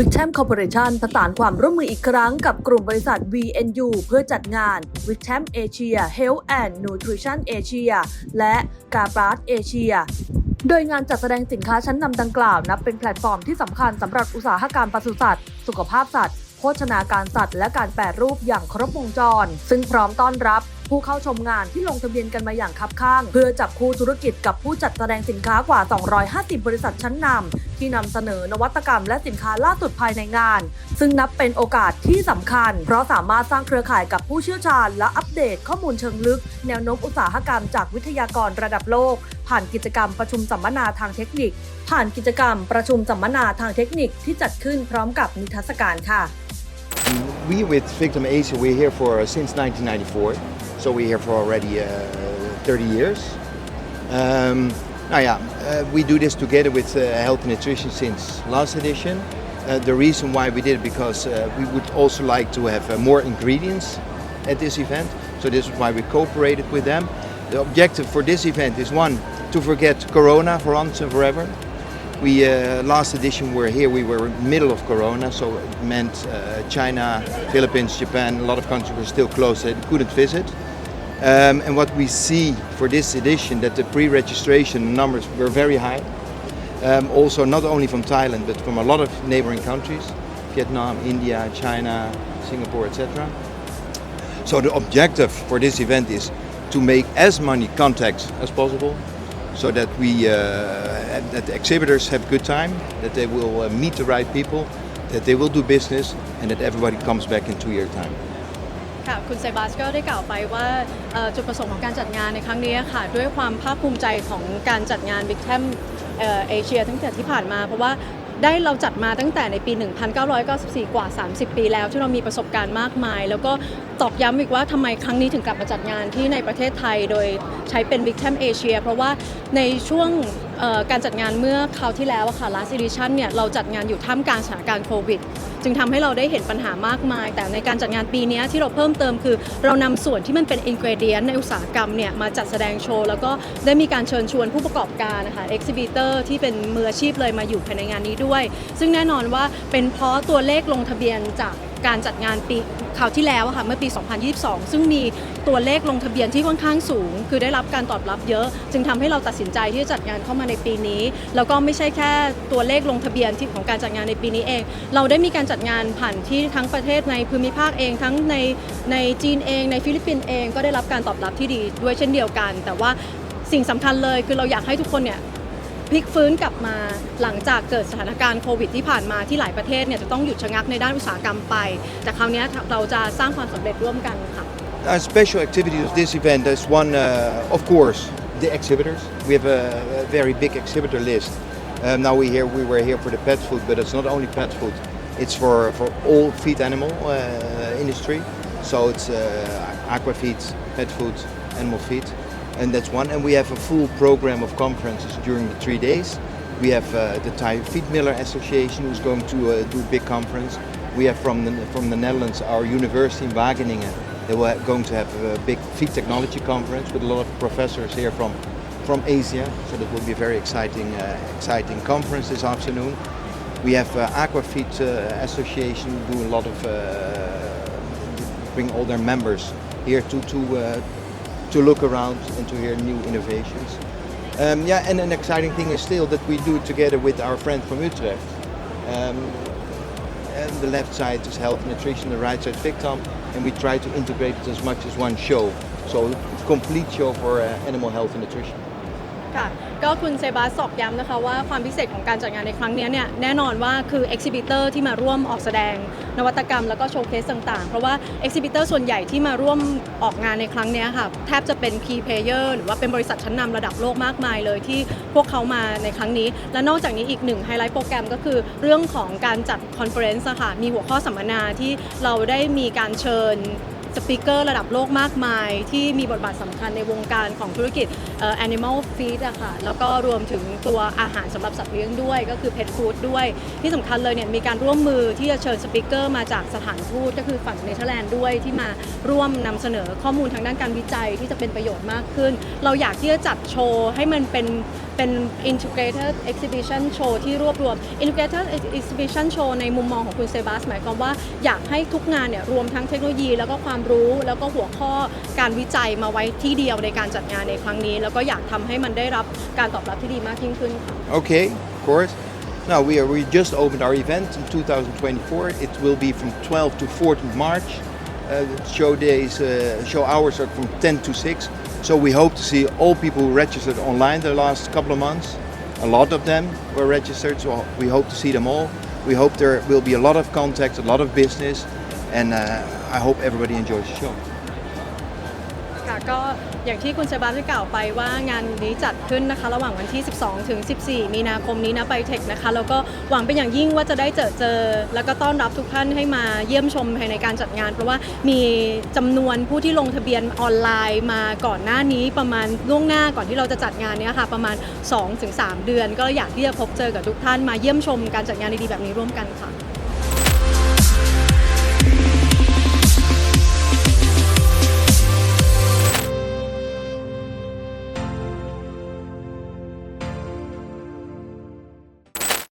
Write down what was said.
วิกแ a มคอร์ปอเรชันประสานความร่วมมืออีกครั้งกับกลุ่มบริษัท VNU เพื่อจัดงาน w i c h a m Asia Health and Nutrition Asia และกา b า a เอเชียโดยงานจัดแสดงสินค้าชั้นนำดังกล่าวนับเป็นแพลตฟอร์มที่สำคัญสำหรับอุตสาหกรรมปศุสัตว์ สุขภาพสัตว์ โภชนาการสัตว์ และการแปรรูปอย่างครบวงจร ซึ่งพร้อมต้อนรับ ผู้เข้าชมงานที่ลงทะเบียนกันมาอย่างคับข้าง เพื่อจับคู่ธุรกิจกับผู้จัดแสดงสินค้ากว่า 250 บริษัทชั้นนำที่นำเสนอนวัตกรรมและสินค้าล่าสุดภายในงาน ซึ่งนับเป็นโอกาสที่สำคัญ เพราะสามารถสร้างเครือข่ายกับผู้เชี่ยวชาญ และอัปเดตข้อมูลเชิงลึก แนวโน้มอุตสาหกรรมจากวิทยากรระดับโลก ผ่านกิจกรรมประชุมสัมมนาทางเทคนิค ผ่านกิจกรรมประชุมสัมมนาทางเทคนิคที่จัดขึ้นพร้อมกับนิทรรศการค่ะ We with Victim Asia, we're here for uh, since 1994, so we're here for already uh, 30 years. Um, now, yeah, uh, we do this together with uh, Health and Nutrition since last edition. Uh, the reason why we did it because uh, we would also like to have uh, more ingredients at this event, so this is why we cooperated with them. The objective for this event is one to forget Corona for once and forever. We last edition we were here. We were middle of Corona, so it meant China, Philippines, Japan. A lot of countries were still closed; they couldn't visit. Um, and what we see for this edition, that the pre-registration numbers were very high. Um, also, not only from Thailand, but from a lot of neighboring countries: Vietnam, India, China, Singapore, etc. So the objective for this event is to make as many contacts as possible, so that we uh, that the exhibitors have a good time, that they will uh, meet the right people, that they will do business, and that everybody comes back in two year time. ค่ะคุณไซบาสก็ได้กล่าวไปว่าจุดประสงค์ของการจัดงานในครั้งนี้ค่ะ ด้วยความภาคภูมิใจของการจัดงาน Big t a m เอเชียตั้งแต่ที่ผ่านมาเพราะว่าได้เราจัดมาตั้งแต่ในปี 1994 กว่า 30 ปีแล้วที่เรามีประสบการณ์มากมาย แล้วก็ตอกย้ำอีกว่าทำไมครั้งนี้ถึงกลับมาจัดงานที่ในประเทศไทยโดยใช้เป็น Big t a m Asia เพราะว่าในช่วงการจัดงานเมื่อคราวที่แล้วค่ะ last edition เนี่ยเราจัดงานอยู่ท่ามกลางสถานการณ์โควิด จึงทำให้เราได้เห็นปัญหามากมาย แต่ในการจัดงานปีนี้ที่เราเพิ่มเติมคือ เรานำส่วนที่มันเป็นอินก e เดียนในอุตสาหกรรมเนี่ยมาจัดแสดงโชว์ แล้วก็ได้มีการเชิญชวนผู้ประกอบการนะคะเอ็กซิบิเตอร์ที่เป็นมืออาชีพเลยมาอยู่ภายในงานนี้ด้วย ซึ่งแน่นอนว่าเป็นเพราะตัวเลขลงทะเบียนจาก การจัดงานปีคราวที่แล้วอะค่ะเมื่อปี 2022 ซึ่งมีตัวเลขลงทะเบียนที่ค่อนข้างสูง คือได้รับการตอบรับเยอะ จึงทำให้เราตัดสินใจที่จะจัดงานเข้ามาในปีนี้ แล้วก็ไม่ใช่แค่ตัวเลขลงทะเบียนที่ของการจัดงานในปีนี้เอง เราได้มีการจัดงานผ่านที่ทั้งประเทศในภูมิภาคเอง ทั้งในในจีนเอง ในฟิลิปปินส์เอง ก็ได้รับการตอบรับที่ดีด้วยเช่นเดียวกัน แต่ว่าสิ่งสำคัญเลยคือเราอยากให้ทุกคนเนี่ย พลิกฟื้นกลับมาหลังจากเกิดสถานการณ์โควิดที่ผ่านมาที่หลายประเทศเนี่ยจะต้องหยุดชะงักในด้านอุตสาหกรรมไป แต่คราวนี้เราจะสร้างความสำเร็จร่วมกันค่ะ A special activity of this event is one, uh, of course, the exhibitors. We have a, a very big exhibitor list. Um, now we here we were here for the pet food, but it's not only pet food. It's for, for all feed animal uh, industry. So it's uh, aqua feed, pet food, animal feed, and that's one. And we have a full program of conferences during the three days. We have uh, the Thai Feed Miller Association who's going to uh, do a big conference. We have from the, from the Netherlands our university in Wageningen. They were going to have a big feed technology conference with a lot of professors here from, from Asia. So that will be a very exciting, uh, exciting conference this afternoon. We have uh, Aquafeed uh, Association do a lot of uh, bring all their members here to to uh, to look around and to hear new innovations. Um, yeah, and an exciting thing is still that we do it together with our friend from Utrecht. Um, and the left side is health and nutrition, the right side Victom, and we try to integrate it as much as one show. So a complete show for uh, animal health and nutrition. ค่ะ ก็คุณเซบาสสอกย้ำนะคะว่าความพิเศษของการจัดงานในครั้งนี้เนี่ยแน่นอนว่าคือเอ็กซิบิเตอร์ที่มาร่วมออกแสดงนวัตกรรมแล้วก็โชว์เคสต่างๆ เพราะว่าเอ็กซิบิเตอร์ส่วนใหญ่ที่มาร่วมออกงานในครั้งนี้ค่ะแทบจะเป็น key player หรือว่าเป็นบริษัทชั้นนำระดับโลกมากมายเลยที่พวกเขามาในครั้งนี้ และนอกจากนี้อีกหนึ่งไฮไลท์โปรแกรมก็คือเรื่องของการจัดคอนเฟอเรนซ์ค่ะมีหัวข้อสัมมนาที่เราได้มีการเชิญ สปีกเกอร์ระดับโลกมากมาย ที่มีบทบาทสำคัญในวงการของธุรกิจเอ่อ animal feed อะค่ะแล้วก็รวมถึงตัวอาหารสำหรับสัตว์เลี้ยงด้วย ก็คือ pet food ด้วย ที่สำคัญเลยเนี่ยมีการร่วมมือที่จะเชิญสปีกเกอร์มาจากสถานทูตก็คือฝั่งเนเธอร์แลนด์ด้วยที่มาร่วมนำเสนอข้อมูลทางด้านการวิจัยที่จะเป็นประโยชน์มากขึ้น เราอยากที่จะจัดโชว์ให้มันเป็น เป็น integrated exhibition show ที่รวบรวม integrated exhibition show ในมุมมองของคุณเซบาสหมายความว่าอยากให้ทุกงานเนี่ยรวมทั้งเทคโนโลยีแล้วก็ความรู้แล้วก็หัวข้อการวิจัยมาไว้ที่เดียวในการจัดงานในครั้งนี้ แล้วก็อยากทำให้มันได้รับการตอบรับที่ดีมากยิ่งขึ้นค่ะ Okay, of course. Now we are we just opened our event in 2024. It will be from 12 to 14 March. Uh, show days, uh, show hours are from 10 to 6. So we hope to see all people who registered online the last couple of months. A lot of them were registered, so we hope to see them all. We hope there will be a lot of contacts, a lot of business, and uh, I hope everybody enjoys the show. ะก็อย่างที่คุณเซบาได้กล่าวไปว่างานนี้จัดขึ้นนะคะ ระหว่างวันที่ 12 ถึง 14 มีนาคมนี้นะไบเทคนะคะ แล้วก็หวังเป็นอย่างยิ่งว่าจะได้เจอเจอ แล้วก็ต้อนรับทุกท่านให้มาเยี่ยมชมภายในการจัดงาน เพราะว่ามีจำนวนผู้ที่ลงทะเบียนออนไลน์มาก่อนหน้านี้ประมาณล่วงหน้าก่อนที่เราจะจัดงานเนี้ยค่ะประมาณ 2-3 เดือน ก็อยากที่จะพบเจอกับทุกท่านมาเยี่ยมชมการจัดงานดีๆแบบนี้ร่วมกันค่ะ